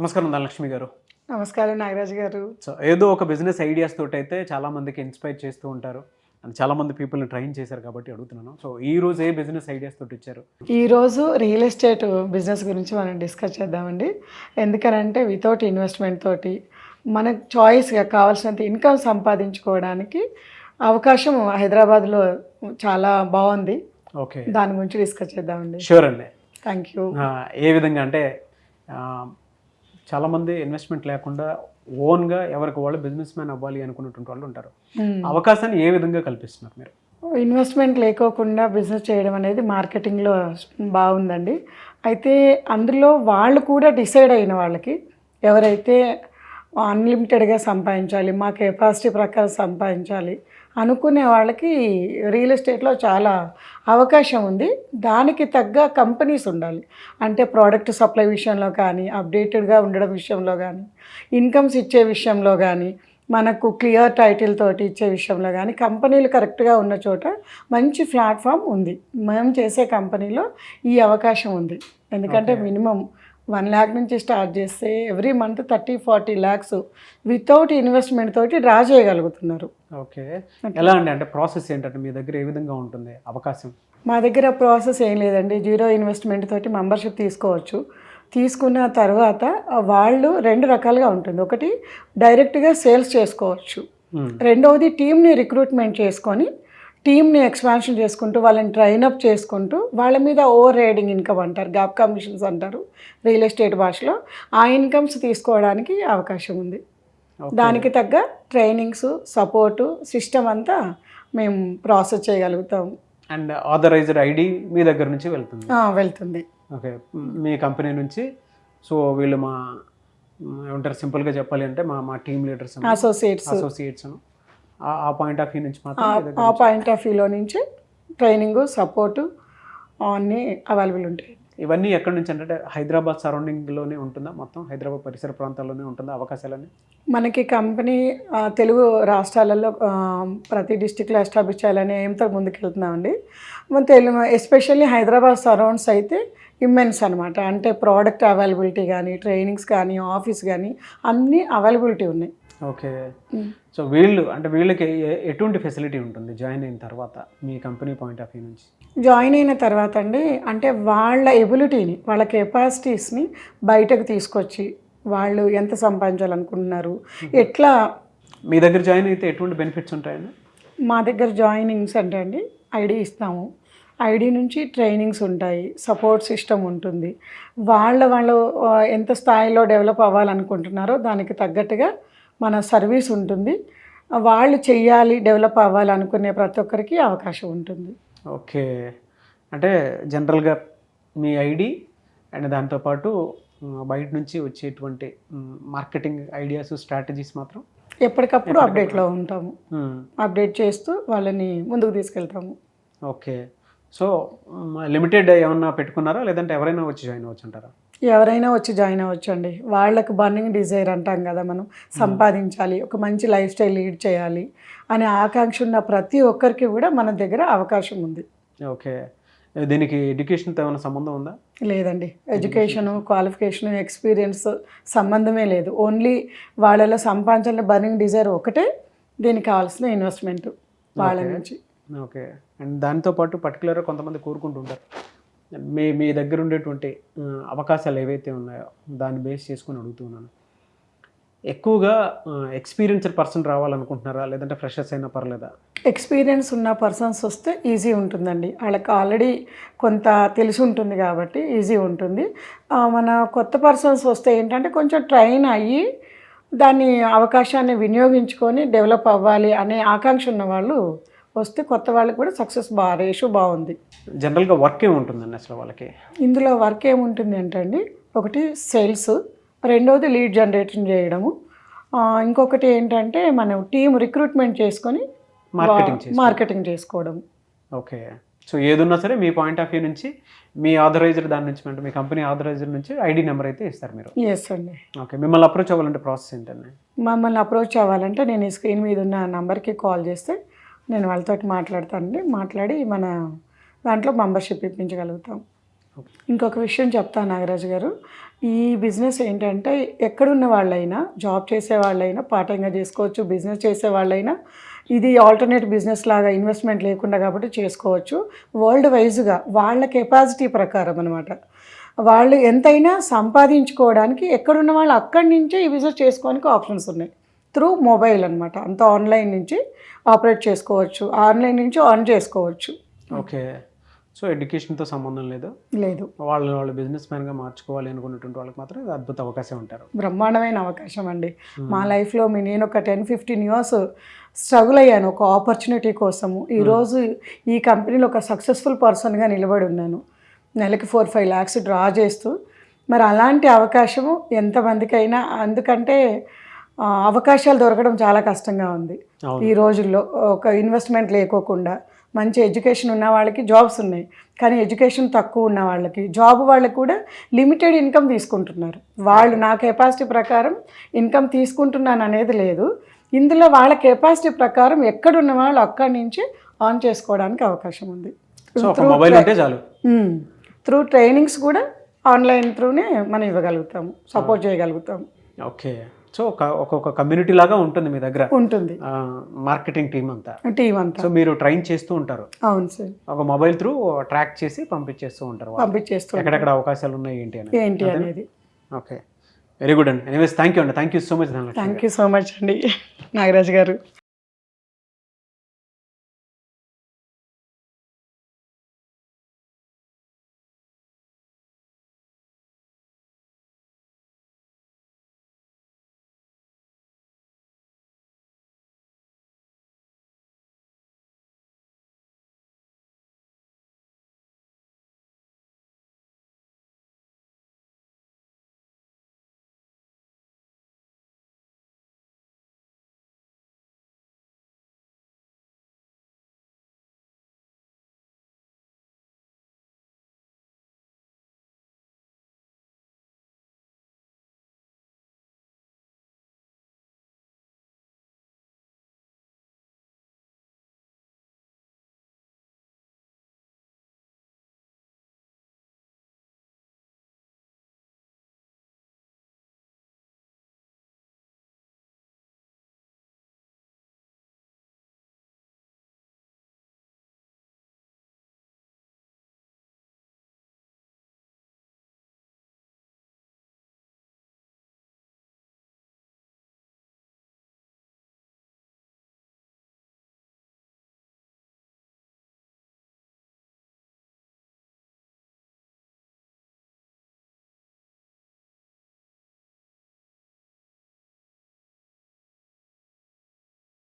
నమస్కారం ధనలక్ష్మి గారు. నమస్కారం నాగరాజు గారు. సో ఏదో ఒక బిజినెస్ ఐడియాస్ తోటి అయితే చాలా మందికి ఇన్స్పైర్ చేస్తూ ఉంటారు. అండ్ చాలా మంది పీపుల్ని ట్రైన్ చేశారు కాబట్టి అడుగుతున్నాను. సో ఈ రోజు ఏ బిజినెస్ ఐడియాస్ తోటి ఇచ్చారు? ఈరోజు రియల్ ఎస్టేట్ బిజినెస్ గురించి మనం డిస్కస్ చేద్దామండి. ఎందుకనంటే వితౌట్ ఇన్వెస్ట్మెంట్ తోటి మనకు చాయిస్గా కావాల్సినంత ఇన్కమ్ సంపాదించుకోవడానికి అవకాశం హైదరాబాద్లో చాలా బాగుంది. ఓకే. దాని గురించి డిస్కస్ చేద్దామండి. షూర్ అండి. థ్యాంక్ యూ ఏ విధంగా అంటే చాలామంది ఇన్వెస్ట్మెంట్ లేకుండా ఓన్గా ఎవరికి వాళ్ళు బిజినెస్ మ్యాన్ అవ్వాలి అనుకున్నటువంటి వాళ్ళు ఉంటారు. అవకాశాన్ని ఏ విధంగా కల్పిస్తున్నారు మీరు? ఇన్వెస్ట్మెంట్ లేకోకుండా బిజినెస్ చేయడం అనేది మార్కెటింగ్లో బాగుందండి. అయితే అందులో వాళ్ళు కూడా డిసైడ్ అయిన వాళ్ళకి ఎవరైతే అన్లిమిటెడ్గా సంపాదించాలి మా కెపాసిటీ ప్రకారం సంపాదించాలి అనుకునే వాళ్ళకి రియల్ ఎస్టేట్లో చాలా అవకాశం ఉంది. దానికి తగ్గ కంపెనీస్ ఉండాలి. అంటే ప్రోడక్ట్ సప్లై విషయంలో కానీ అప్డేటెడ్గా ఉండడం విషయంలో కానీ ఇన్కమ్స్ ఇచ్చే విషయంలో కానీ మనకు క్లియర్ టైటిల్ తోటి ఇచ్చే విషయంలో కానీ కంపెనీలు కరెక్ట్గా ఉన్న చోట మంచి ప్లాట్ఫామ్ ఉంది. మేము చేసే కంపెనీలో ఈ అవకాశం ఉంది. ఎందుకంటే మినిమం వన్ ల్యాక్ నుంచి స్టార్ట్ చేస్తే every month thirty forty lakhs without investment తోటి డ్రా చేయగలుగుతున్నారు. ఓకే. ఎలా అండి? అంటే ప్రాసెస్ ఏంటంటే మీ దగ్గర ఏ విధంగా ఉంటుంది అవకాశం? మా దగ్గర ప్రాసెస్ ఏం లేదండి. జీరో ఇన్వెస్ట్మెంట్ తోటి మెంబర్షిప్ తీసుకోవచ్చు. తీసుకున్న తర్వాత వాళ్ళు రెండు రకాలుగా ఉంటుంది. ఒకటి డైరెక్ట్గా సేల్స్ చేసుకోవచ్చు. రెండవది టీంని రిక్రూట్మెంట్ చేసుకొని టీంని ఎక్స్పాన్షన్ చేసుకుంటూ వాళ్ళని ట్రైనప్ చేసుకుంటూ వాళ్ళ మీద ఓవర్ రైడింగ్ ఇన్కమ్ అంటారు. గ్యాప్ కమిషన్స్ అంటారు రియల్ ఎస్టేట్ భాషలో. ఆ ఇన్కమ్స్ తీసుకోవడానికి అవకాశం ఉంది. దానికి తగ్గ ట్రైనింగ్స్ సపోర్టు సిస్టమ్ అంతా మేము ప్రాసెస్ చేయగలుగుతాము. అండ్ ఆథరైజ్డ్ ఐడి మీ దగ్గర నుంచి వెళ్తుంది? వెళ్తుంది. ఓకే మీ కంపెనీ నుంచి. సో వీళ్ళు మా మ్, ఏమంటారు సింపుల్గా చెప్పాలి అంటే మా మా టీమ్ లీడర్స్ అసోసియేట్స్ అసోసియేట్స్ ఆ పాయింట్ ఆఫ్ వ్యూ నుంచి మాత్రం ఆ పాయింట్ ఆఫ్ వ్యూలో నుంచి. ట్రైనింగ్ సపోర్టు అన్నీ అవైలబుల్ ఉంటాయి. ఇవన్నీ ఎక్కడి నుంచి అంటే హైదరాబాద్ సరౌండింగ్లోనే ఉంటుందా? మొత్తం హైదరాబాద్ పరిసర ప్రాంతాల్లోనే ఉంటుందా? అవకాశాలని మనకి కంపెనీ తెలుగు రాష్ట్రాలలో ప్రతి డిస్టిక్లో ఎస్టాబ్లిష్ చేయాలని ఏంతో ముందుకెళ్తున్నామండి? మన తెలుగు ఎస్పెషల్లీ హైదరాబాద్ సరౌండ్స్ అయితే ఇమ్మెన్స్ అనమాట అంటే ప్రోడక్ట్ అవైలబిలిటీ కానీ ట్రైనింగ్స్ కానీ ఆఫీస్ కానీ అన్నీ అవైలబిలిటీ ఉన్నాయి. ఓకే. సో వీళ్ళు అంటే వీళ్ళకి ఎటువంటి ఫెసిలిటీ ఉంటుంది జాయిన్ అయిన తర్వాత మీ కంపెనీ పాయింట్ ఆఫ్ వ్యూ నుంచి? జాయిన్ అయిన తర్వాత అండి అంటే వాళ్ళ ఎబిలిటీని వాళ్ళ కెపాసిటీస్ని బయటకు తీసుకొచ్చి వాళ్ళు ఎంత సంపాదించాలనుకుంటున్నారు ఎట్లా మీ దగ్గర జాయిన్ అయితే ఎటువంటి బెనిఫిట్స్ ఉంటాయండి? మా దగ్గర జాయినింగ్స్ అంటే అండి ఐడి ఇస్తాము. ఐడి నుంచి ట్రైనింగ్స్ ఉంటాయి సపోర్ట్ సిస్టమ్ ఉంటుంది. వాళ్ళ వాళ్ళు ఎంత స్థాయిలో డెవలప్ అవ్వాలనుకుంటున్నారో దానికి తగ్గట్టుగా మన సర్వీస్ ఉంటుంది. వాళ్ళు చెయ్యాలి డెవలప్ అవ్వాలనుకునే ప్రతి ఒక్కరికి అవకాశం ఉంటుంది. ఓకే. అంటే జనరల్గా మీ ఐడి అండ్ దాంతోపాటు బయట నుంచి వచ్చేటువంటి మార్కెటింగ్ ఐడియాస్ స్ట్రాటజీస్ మాత్రం? ఎప్పటికప్పుడు అప్డేట్లో ఉంటాము. అప్డేట్ చేస్తూ వాళ్ళని ముందుకు తీసుకెళ్తాము. ఓకే. సో లిమిటెడ్ ఏమన్నా పెట్టుకున్నారా? లేదంటే ఎవరైనా వచ్చి జాయిన్ అవ్వచ్చు అంటారా? ఎవరైనా వచ్చి జాయిన్ అవ్వచ్చు అండి వాళ్ళకి బర్నింగ్ డిజైర్ అంటాం కదా మనం. సంపాదించాలి ఒక మంచి లైఫ్ స్టైల్ లీడ్ చేయాలి అనే ఆకాంక్ష ఉన్న ప్రతి ఒక్కరికి కూడా మన దగ్గర అవకాశం ఉంది. ఓకే. దీనికి ఎడ్యుకేషన్తో ఏమైనా సంబంధం ఉందా? లేదండి. ఎడ్యుకేషను క్వాలిఫికేషను ఎక్స్పీరియన్స్ సంబంధమే లేదు. ఓన్లీ వాళ్ళలో సంపాదించాలని బర్నింగ్ డిజైర్ ఒకటే దీనికి కావాల్సిన ఇన్వెస్ట్మెంట్ వాళ్ళ నుంచి. ఓకే. అండ్ దాంతోపాటు పర్టికులర్గా కొంతమంది కోరుకుంటుంటారు. మీ మీ దగ్గర ఉండేటువంటి అవకాశాలు ఏవైతే ఉన్నాయో దాన్ని బేస్ చేసుకొని అడుగుతున్నాను. ఎక్కువగా ఎక్స్పీరియన్స్డ్ పర్సన్ రావాలనుకుంటున్నారా? లేదంటే ఫ్రెషర్స్ అయినా పర్లేదా? ఎక్స్పీరియన్స్ ఉన్న పర్సన్స్ వస్తే ఈజీ ఉంటుందండి. వాళ్ళకి ఆల్రెడీ కొంత తెలిసి ఉంటుంది కాబట్టి ఈజీ ఉంటుంది. మన కొత్త పర్సన్స్ వస్తే ఏంటంటే కొంచెం ట్రైన్ అయ్యి దాన్ని అవకాశాన్ని వినియోగించుకొని డెవలప్ అవ్వాలి అనే ఆకాంక్ష ఉన్న వాళ్ళు వస్తే కొత్త వాళ్ళకి కూడా సక్సెస్ బా రేషు బాగుంది. జనరల్గా వర్క్ ఏమి ఉంటుందండి అసలు వాళ్ళకి? ఇందులో వర్క్ ఏముంటుంది అంటే ఒకటి సేల్స్ రెండవది లీడ్ జనరేషన్ చేయడము. ఇంకొకటి ఏంటంటే మనం టీం రిక్రూట్మెంట్ చేసుకొని మార్కెటింగ్ మార్కెటింగ్ చేసుకోవడం ఓకే. సో ఏదున్నా సరే మీ పాయింట్ ఆఫ్ వ్యూ నుంచి మీ ఆథరైజ్డ్ దాని నుంచి అంటే మీ కంపెనీ ఆథరైజ్డ్ నుంచి ఐడి నెంబర్ అయితే ఇస్తారు మీరు. ఎస్ అండి. ఓకే. మిమ్మల్ని అప్రోచ్ అవ్వాలంటే ప్రాసెస్ ఏంటండి? మమ్మల్ని అప్రోచ్ అవ్వాలంటే నేను ఈ స్క్రీన్ మీద ఉన్న నంబర్కి కాల్ చేస్తే నేను వాళ్ళతో మాట్లాడతానండి. మాట్లాడి మన దాంట్లో మెంబర్షిప్ ఇప్పించగలుగుతాం. ఇంకొక విషయం చెప్తాను నాగరాజు గారు. ఈ బిజినెస్ ఏంటంటే ఎక్కడున్న వాళ్ళైనా జాబ్ చేసే వాళ్ళైనా పార్ట్ టైంగా చేసుకోవచ్చు బిజినెస్ చేసే వాళ్ళైనా ఇది ఆల్టర్నేట్ బిజినెస్ లాగా ఇన్వెస్ట్మెంట్ లేకుండా కాబట్టి చేసుకోవచ్చు. వరల్డ్ వైజ్గా వాళ్ళ కెపాసిటీ ప్రకారం అనమాట వాళ్ళు ఎంతైనా సంపాదించుకోవడానికి ఎక్కడున్న వాళ్ళు అక్కడి నుంచే ఈ బిజినెస్ చేసుకోవడానికి ఆప్షన్స్ ఉన్నాయి. త్రూ మొబైల్ అనమాట అంత ఆన్లైన్ నుంచి ఆపరేట్ చేసుకోవచ్చు. ఆన్లైన్ నుంచి ఆన్ చేసుకోవచ్చు. ఓకే. సో ఎడ్యుకేషన్తో సంబంధం లేదు? లేదు. వాళ్ళు వాళ్ళు బిజినెస్ మ్యాన్గా మార్చుకోవాలి అనుకున్నటువంటి వాళ్ళకి మాత్రం ఇది అద్భుత అవకాశం ఉంటారు బ్రహ్మాండమైన అవకాశం అండి. మా లైఫ్లో మీ నేను ఒక టెన్ ఫిఫ్టీన్ ఇయర్స్ స్ట్రగుల్ అయ్యాను ఒక ఆపర్చునిటీ కోసము. ఈరోజు ఈ కంపెనీలో ఒక సక్సెస్ఫుల్ పర్సన్గా నిలబడి ఉన్నాను. నెలకి ఫోర్ ఫైవ్ ల్యాక్స్ డ్రా చేస్తూ. మరి అలాంటి అవకాశము ఎంతమందికైనా అందుకంటే అవకాశాలు దొరకడం చాలా కష్టంగా ఉంది. ఈ రోజుల్లో ఒక ఇన్వెస్ట్మెంట్ లేకోకుండా మంచి ఎడ్యుకేషన్ ఉన్న వాళ్ళకి జాబ్స్ ఉన్నాయి. కానీ ఎడ్యుకేషన్ తక్కువ ఉన్న వాళ్ళకి జాబ్ వాళ్ళకి కూడా లిమిటెడ్ ఇన్కమ్ తీసుకుంటున్నారు. వాళ్ళు నా కెపాసిటీ ప్రకారం ఇన్కమ్ తీసుకుంటున్నాను అనేది లేదు. ఇందులో వాళ్ళ కెపాసిటీ ప్రకారం ఎక్కడున్న వాళ్ళు అక్కడి నుంచి ఆన్ చేసుకోవడానికి అవకాశం ఉంది. త్రూ ట్రైనింగ్స్ కూడా ఆన్లైన్ త్రూనే మనం ఇవ్వగలుగుతాము. సపోర్ట్ చేయగలుగుతాము. ఓకే సో ఒక ఒక్కొక్క కమ్యూనిటీ లాగా ఉంటుంది మీ దగ్గర. ఉంటుంది. మార్కెటింగ్ టీం అంతా. టీం అంతా. సో మీరు ట్రైన్ చేస్తూ ఉంటారు. అవును సార్. ఒక మొబైల్ త్రూ ట్రాక్ చేసి పంపించేస్తూ ఉంటారు. పంపించేస్తాం ఎక్కడెక్కడ అవకాశాలు ఉన్నాయి ఏంటి అని ఏంటి అనేది. ఓకే వెరీ గుడ్ అండి. ఎనీవేస్ థ్యాంక్ యూ అండి. Thank you so much thank you so much అండి. నాగరాజ్ గారు.